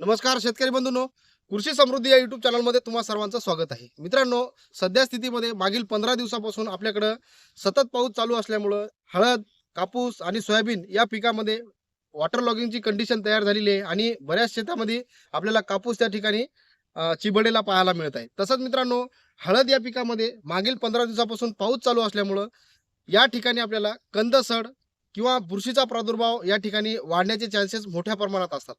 नमस्कार शेतकरी बंधूंनो. कृषी समृद्धी या युट्यूब चॅनलमध्ये तुम्हा सर्वांचं स्वागत आहे. मित्रांनो सध्या स्थितीमध्ये मागील पंधरा दिवसापासून आपल्याकडं सतत पाऊस चालू असल्यामुळं हळद कापूस आणि सोयाबीन या पिकामध्ये वॉटर लॉगिंगची कंडिशन तयार झालेली आहे आणि बऱ्याच शेतामध्ये आपल्याला कापूस त्या ठिकाणी चिबडेला पाहायला मिळत आहे. तसंच मित्रांनो हळद या पिकामध्ये मागील पंधरा दिवसापासून पाऊस चालू असल्यामुळं या ठिकाणी आपल्याला कंदसड किंवा बुरशीचा प्रादुर्भाव या ठिकाणी वाढण्याचे चान्सेस मोठ्या प्रमाणात असतात.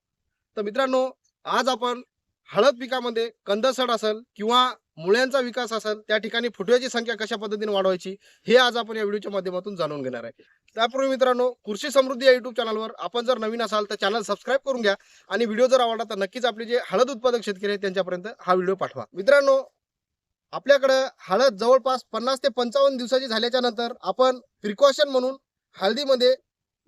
तर मित्रांनो आज आपण हळद पिकामध्ये कंदसड असेल किंवा मुळ्यांचा विकास असेल त्या ठिकाणी फुटव्याची संख्या कशा पद्धतीने वाढवायची हे आज आपण या व्हिडिओच्या माध्यमातून जाणून घेणार आहे. त्यापूर्वी मित्रांनो कृषी समृद्धी या युट्यूब चॅनलवर आपण जर नवीन असाल तर चॅनल सबस्क्राईब करून घ्या आणि व्हिडिओ जर आवडला तर नक्कीच आपले जे हळद उत्पादक शेतकरी आहेत त्यांच्यापर्यंत हा व्हिडिओ पाठवा. मित्रांनो आपल्याकडं हळद जवळपास पन्नास ते पंचावन्न दिवसाची झाल्याच्यानंतर आपण प्रिकॉशन म्हणून हळदीमध्ये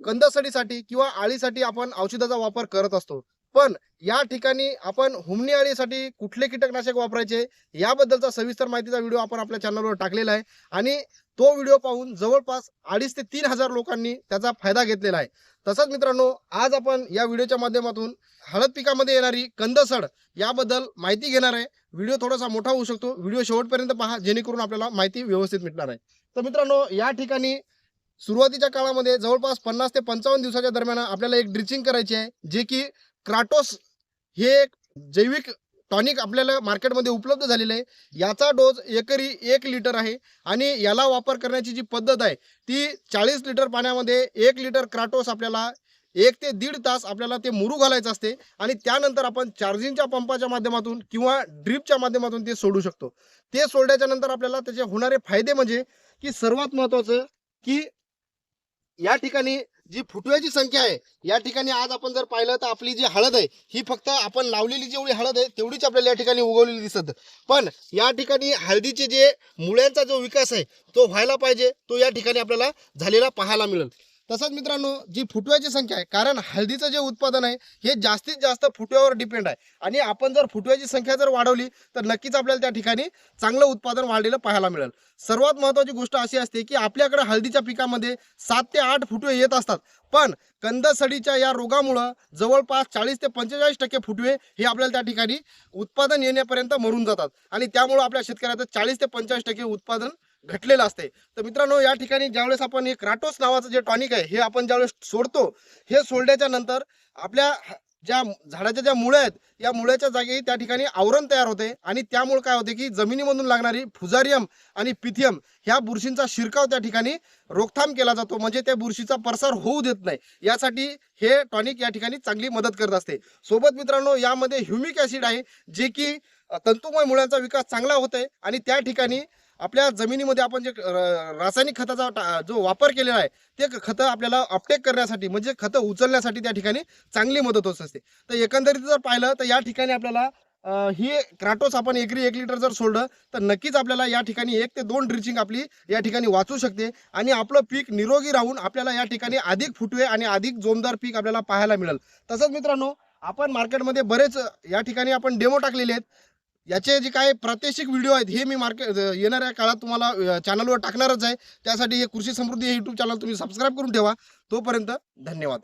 कंदसडीसाठी किंवा आळीसाठी आपण औषधाचा वापर करत असतो. पण या ठिकाणी आपण हुमणी अळीसाठी कुठले कीटकनाशक वापरायचे याबद्दलचा सविस्तर माहितीचा व्हिडिओ आपण आपल्या चॅनलवर टाकलेला आहे. आणि तो व्हिडिओ पाहून जवळपास अडीच ते तीन हजार लोकांनी त्याचा फायदा घेतलेला आहे. तसंच मित्रांनो आज आपण या व्हिडिओच्या माध्यमातून हळद पिकामध्ये येणारी कंदसड याबद्दल माहिती घेणार आहे. व्हिडिओ थोडासा मोठा होऊ शकतो. व्हिडिओ शेवटपर्यंत पहा जेणेकरून आपल्याला माहिती व्यवस्थित मिळणार आहे. तर मित्रांनो या ठिकाणी सुरुवातीच्या काळामध्ये जवळपास पन्नास ते पंचावन्न दिवसाच्या दरम्यान आपल्याला एक ड्रिचिंग करायची आहे जे की क्राटोस हे एक जैविक टॉनिक आपल्याला मार्केटमध्ये उपलब्ध झालेलं आहे. याचा डोस एकरी एक लिटर आहे आणि याला वापर करण्याची जी पद्धत आहे ती चाळीस लिटर पाण्यामध्ये एक लिटर क्राटोस आपल्याला एक ते दीड तास आपल्याला ते मुरू घालायचं असते आणि त्यानंतर आपण चार्जिंगच्या पंपाच्या माध्यमातून किंवा ड्रिपच्या माध्यमातून ते सोडू शकतो. ते सोडल्याच्या नंतर आपल्याला त्याचे होणारे फायदे म्हणजे की सर्वात महत्त्वाचं की या ठिकाणी जी फुटव्याची संख्या आहे या ठिकाणी आज आपण जर पाहिलं तर आपली जी हळद आहे ही फक्त आपण लावलेली जेवढी हळद आहे तेवढीच आपल्याला या ठिकाणी उगवलेली दिसत. पण या ठिकाणी हळदीचे जे मुळ्यांचा जो विकास आहे तो व्हायला पाहिजे तो या ठिकाणी आपल्याला झालेला पाहायला मिळेल. तसंच मित्रांनो जी फुटव्याची संख्या आहे कारण हळदीचं जे उत्पादन आहे हे जास्तीत जास्त फुटव्यावर डिपेंड आहे. आणि आपण जर फुटव्याची संख्या जर वाढवली तर नक्कीच आपल्याला त्या ठिकाणी चांगलं उत्पादन वाढलेलं पाहायला मिळेल. सर्वात महत्त्वाची गोष्ट अशी असते की आपल्याकडे हळदीच्या पिकामध्ये सात ते आठ फुटवे येत असतात. पण कंदसडीच्या या रोगामुळं जवळपास चाळीस ते पंचेचाळीस टक्के फुटवे हे आपल्याला त्या ठिकाणी उत्पादन येण्यापर्यंत मरून जातात. आणि त्यामुळं आपल्या शेतकऱ्याचं चाळीस ते पंचेचाळीस टक्के उत्पादन घटलेलं असते तर मित्रांनो या ठिकाणी ज्यावेळेस आपण हे क्राटोस नावाचं जे टॉनिक आहे हे आपण ज्यावेळेस सोडतो हे सोडल्याच्या नंतर आपल्या ह- ज्या झाडाच्या ज्या मुळ्या आहेत या मुळ्याच्या जागी त्या ठिकाणी आवरण तयार होते. आणि त्यामुळे काय होते की जमिनीमधून लागणारी फुजारियम आणि पिथियम ह्या बुरशींचा शिरकाव त्या ठिकाणी रोकथाम केला जातो. म्हणजे त्या बुरशीचा प्रसार होऊ देत नाही. यासाठी हे टॉनिक या ठिकाणी चांगली मदत करत असते. सोबत मित्रांनो यामध्ये ह्युमिक ॲसिड आहे जे की तंतुमय मुळ्यांचा विकास चांगला होतोय. आणि त्या ठिकाणी आपल्या जमिनीमध्ये आपण जे रासायनिक खताचा टा- जो वापर केलेला आहे ते खतं आपल्याला अपटेक करण्यासाठी म्हणजे खतं उचलण्यासाठी त्या ठिकाणी चांगली मदत होत असते. तर एकंदरीत जर पाहिलं तर या ठिकाणी आपल्याला ही क्राटोस आपण एकरी एक लिटर जर सोडलं तर नक्कीच आपल्याला या ठिकाणी एक ते दोन ड्रिचिंग आपली या ठिकाणी वाचू शकते. आणि आपलं पीक निरोगी राहून आपल्याला या ठिकाणी अधिक फुटवे आणि अधिक जोमदार पीक आपल्याला पाहायला मिळेल. तसंच मित्रांनो आपण मार्केटमध्ये बरेच या ठिकाणी आपण डेमो टाकलेले आहेत. याचे जे काही प्रादेशिक व्हिडिओ आहेत हे मी मार्केट येणाऱ्या काळात तुम्हाला चॅनलवर टाकणारच आहे. त्यासाठी हे कृषी समृद्धी हे यूट्यूब चॅनल तुम्ही सबस्क्राईब करून ठेवा. तोपर्यंत धन्यवाद.